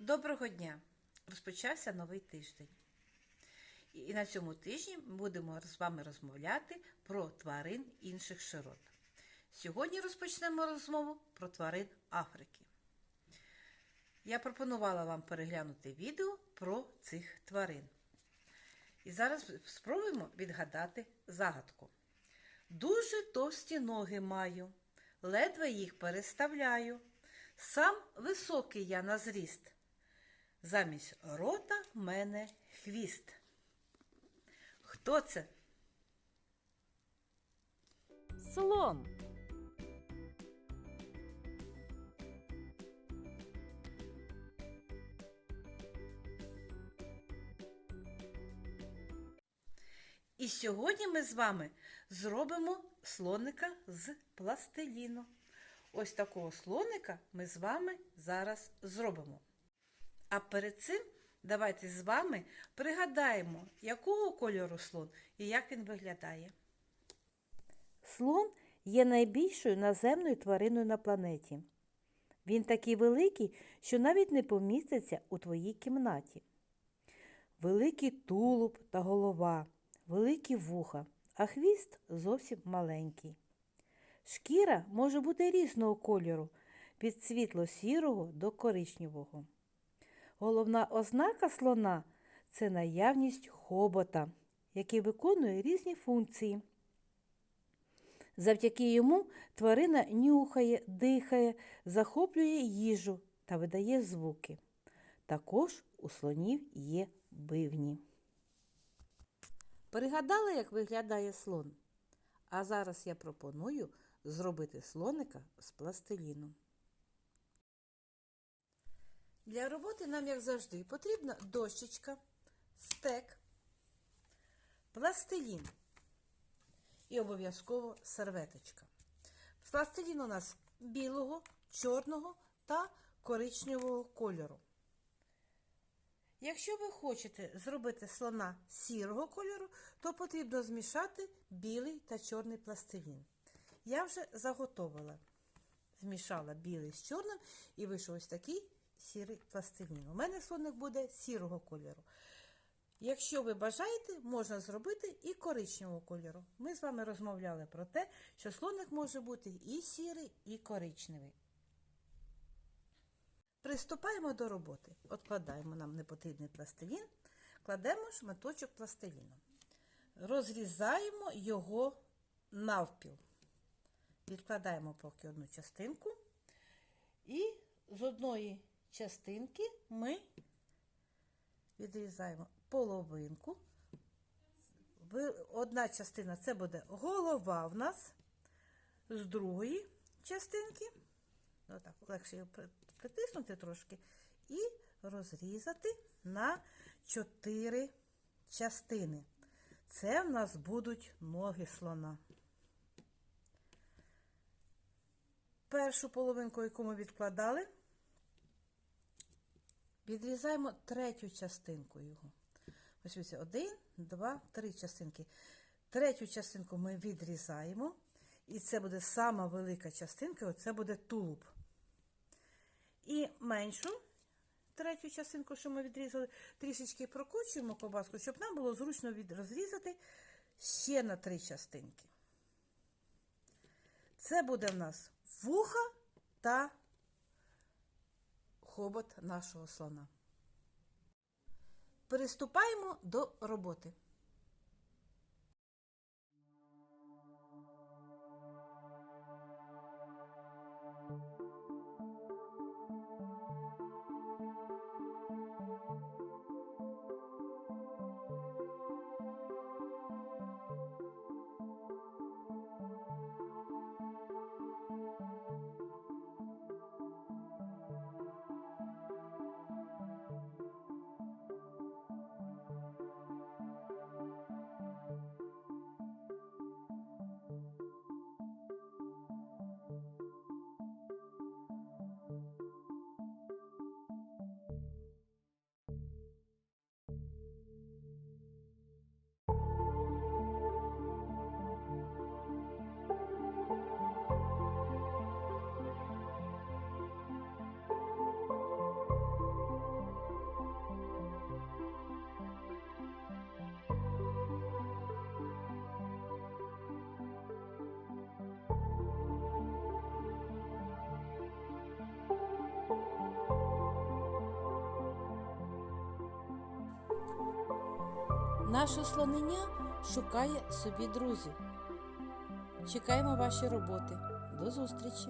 Доброго дня! Розпочався новий тиждень. І на цьому тижні будемо з вами розмовляти про тварин інших широт. Сьогодні розпочнемо розмову про тварин Африки. Я пропонувала вам переглянути відео про цих тварин. І зараз спробуємо відгадати загадку. Дуже товсті ноги маю, ледве їх переставляю. Сам високий я на зріст. Замість рота в мене хвіст. Хто це? Слон. І сьогодні ми з вами зробимо слоника з пластиліну. Ось такого слоника ми з вами зараз зробимо. А перед цим давайте з вами пригадаємо, якого кольору слон і як він виглядає. Слон є найбільшою наземною твариною на планеті. Він такий великий, що навіть не поміститься у твоїй кімнаті. Великий тулуб та голова, великі вуха, а хвіст зовсім маленький. Шкіра може бути різного кольору від світло-сірого до коричневого. Головна ознака слона це наявність хобота, який виконує різні функції. Завдяки йому тварина нюхає, дихає, захоплює їжу та видає звуки. Також у слонів є бивні. Пригадали, як виглядає слон? А зараз я пропоную зробити слоника з пластиліну. Для роботи нам, як завжди, потрібна дощечка, стек, пластилін і обов'язково серветочка. Пластилін у нас білого, чорного та коричневого кольору. Якщо ви хочете зробити слона сірого кольору, то потрібно змішати білий та чорний пластилін. Я вже заготовила. Змішала білий з чорним і вийшов ось такий сірий пластилін. У мене слоник буде сірого кольору. Якщо ви бажаєте, можна зробити і коричневого кольору. Ми з вами розмовляли про те, що слоник може бути і сірий, і коричневий. Приступаємо до роботи. Откладаємо нам непотрібний пластилін, кладемо шматочок пластиліну. Розрізаємо його навпіл. Відкладаємо поки одну частинку. І з одної частинки ми відрізаємо половинку. Одна частина це буде голова в нас, з другої частинки, отак, легше її притиснути трошки, і розрізати на чотири частини. Це в нас будуть ноги слона. Першу половинку, яку ми відкладали, відрізаємо третю частинку його. Ось ось один, два, три частинки. Третю частинку ми відрізаємо, і це буде сама велика частинка, оце буде тулуб. І меншу третю частинку, що ми відрізали, трішечки прокочуємо ковбаску, щоб нам було зручно розрізати ще на три частинки. Це буде в нас вуха та хобот нашого слона. Приступаємо до роботи. Наше слонення шукає собі друзів. Чекаємо ваші роботи. До зустрічі!